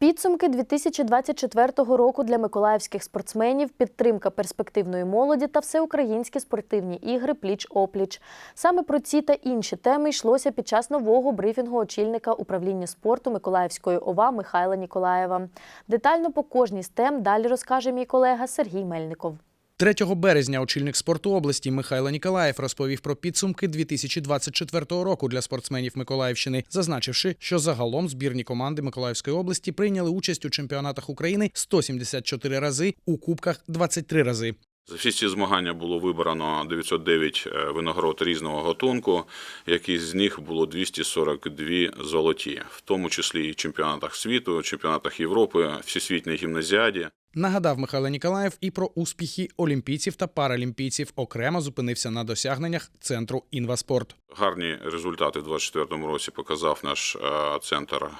Підсумки 2024 року для миколаївських спортсменів, підтримка перспективної молоді та всеукраїнські спортивні ігри пліч-опліч. Саме про ці та інші теми йшлося під час нового брифінгу очільника управління спорту Миколаївської ОВА Михайла Ніколаєва. Детально по кожній з тем далі розкаже мій колега Сергій Мельников. 3 березня очільник спорту області Михайло Ніколаєв розповів про підсумки 2024 року для спортсменів Миколаївщини, зазначивши, що загалом збірні команди Миколаївської області прийняли участь у чемпіонатах України 174 рази, у кубках 23 рази. За всі ці змагання було вибрано 909 винагород різного готунку, які з них було 242 золоті, в тому числі і чемпіонатах світу, чемпіонатах Європи, всесвітній гімназіаді. Нагадав Михайло Ніколаєв і про успіхи олімпійців та паралімпійців. Окремо зупинився на досягненнях центру інваспорт. Гарні результати в 2024 році показав наш е, центр е,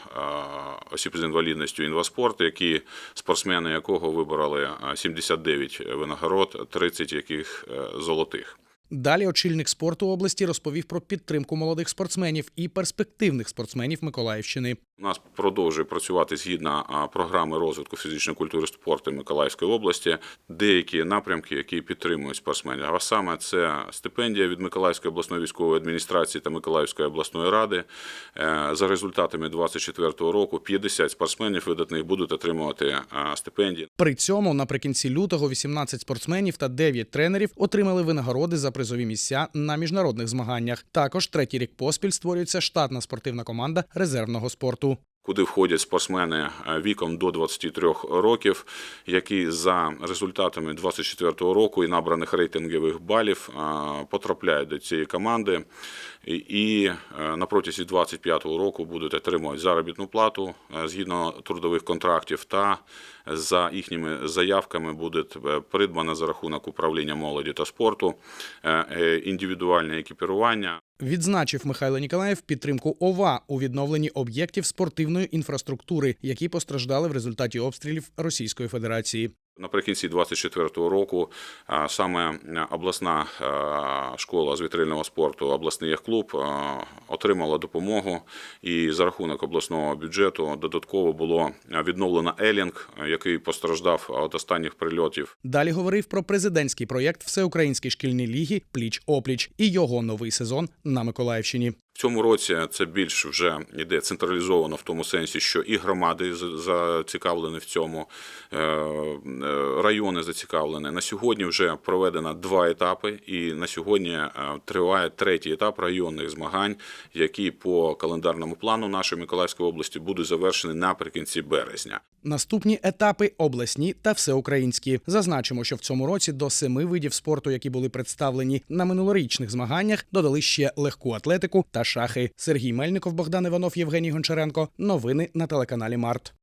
осіб з інвалідністю інваспорт, які спортсмени якого вибороли е, 79 винагород, 30 яких е, золотих. Далі очільник спорту області розповів про підтримку молодих спортсменів і перспективних спортсменів Миколаївщини. У нас продовжує працювати згідно програми розвитку фізичної культури спорту Миколаївської області деякі напрямки, які підтримують спортсменів. А саме це стипендія від Миколаївської обласної військової адміністрації та Миколаївської обласної ради. Е, За результатами 2024 року 50 спортсменів видатних будуть отримувати стипендії. При цьому наприкінці лютого 18 спортсменів та 9 тренерів отримали винагороди за призові місця на міжнародних змаганнях. Також третій рік поспіль створюється штатна спортивна команда резервного спорту. Куди входять спортсмени е, віком до 23 років, які за результатами 24 року і набраних рейтингових балів е, потрапляють до цієї команди і- е, на протязі 25 року будуть отримувати заробітну плату згідно трудових контрактів та за їхніми заявками буде придбано за рахунок управління молоді та спорту індивідуальне екіпірування. Відзначив Михайло Ніколаєв підтримку ОВА у відновленні об'єктів спортивної інфраструктури, які постраждали в результаті обстрілів Російської Федерації. Наприкінці 24-го року саме обласна школа з вітрильного спорту, обласний клуб отримала допомогу, і за рахунок обласного бюджету додатково було відновлено елінг, який постраждав від останніх прильотів. Далі говорив про президентський проєкт Всеукраїнської шкільні ліги Пліч опліч і його новий сезон на Миколаївщині. В цьому році це більш вже йде централізовано в тому сенсі, що і громади зацікавлені в цьому, е, е, райони зацікавлені. На сьогодні вже проведено два етапи, і на сьогодні е, триває третій етап районних змагань, які по календарному плану нашої Миколаївської області будуть завершені наприкінці березня. Наступні етапи обласні та всеукраїнські. Зазначимо, що в цьому році до семи видів спорту, які були представлені на минулорічних змаганнях, додали ще легку атлетику та шахи. Сергій Мельников, Богдан Іванов, Євгеній Гончаренко. Новини на телеканалі Март.